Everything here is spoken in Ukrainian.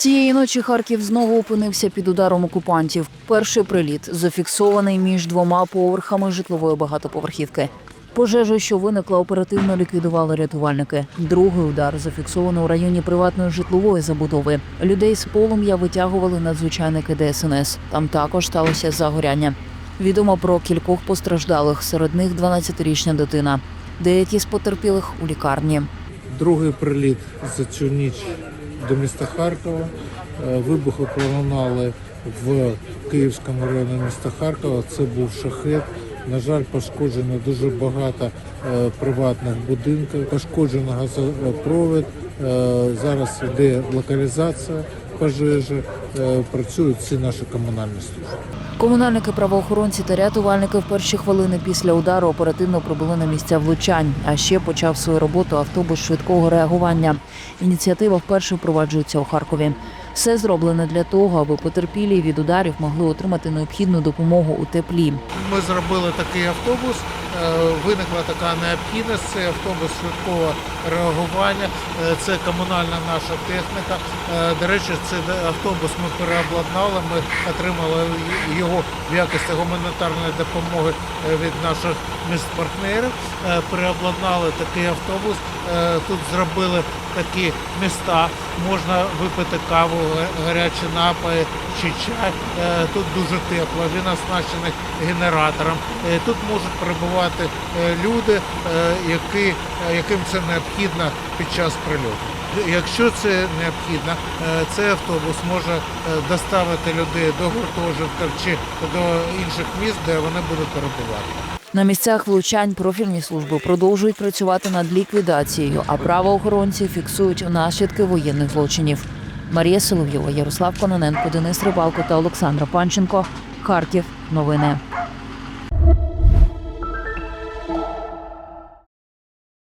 Цієї ночі Харків знову опинився під ударом окупантів. Перший приліт зафіксований між двома поверхами житлової багатоповерхівки. Пожежу, що виникла, оперативно ліквідували рятувальники. Другий удар зафіксовано у районі приватної житлової забудови. Людей з полум'я витягували надзвичайники ДСНС. Там також сталося загоряння. Відомо про кількох постраждалих, серед них 12-річна дитина. Деякі з потерпілих у лікарні. Другий приліт за цю ніч до міста Харкова. Е, Вибухи пролунали в Київському районі міста Харкова. Це був шахет. На жаль, пошкоджено дуже багато е, приватних будинків, пошкоджено газопровід. Е, Зараз йде локалізація пожежі. Е, Працюють всі наші комунальні служби. Комунальники, правоохоронці та рятувальники в перші хвилини після удару оперативно прибули на місця влучань. А ще почав свою роботу автобус швидкого реагування. Ініціатива вперше впроваджується у Харкові. Все зроблено для того, аби потерпілі від ударів могли отримати необхідну допомогу у теплі. Ми зробили такий автобус. е, Виникла така необхідність. Це автобус швидкого реагування, е, це комунальна наша техніка. Е, До речі, цей автобус ми переобладнали. Ми отримали його в якості гуманітарної допомоги від наших міст-партнерів. Е, Переобладнали такий автобус. Тут зробили такі міста. Можна випити каву, гарячі напої чи чай. Е, Тут дуже тепло. Він оснащений генератором. Е, Тут можуть перебувати е, люди, е, які, е, яким це необхідно під час прильоту. Якщо це необхідно, е, цей автобус може е, доставити людей до гуртожитка чи до інших міст, де вони будуть перебувати. На місцях влучань профільні служби продовжують працювати над ліквідацією, а правоохоронці фіксують наслідки воєнних злочинів. Марія Соловйова, Ярослав Кононенко, Денис Рибалко та Олександра Панченко. Харків. Новини.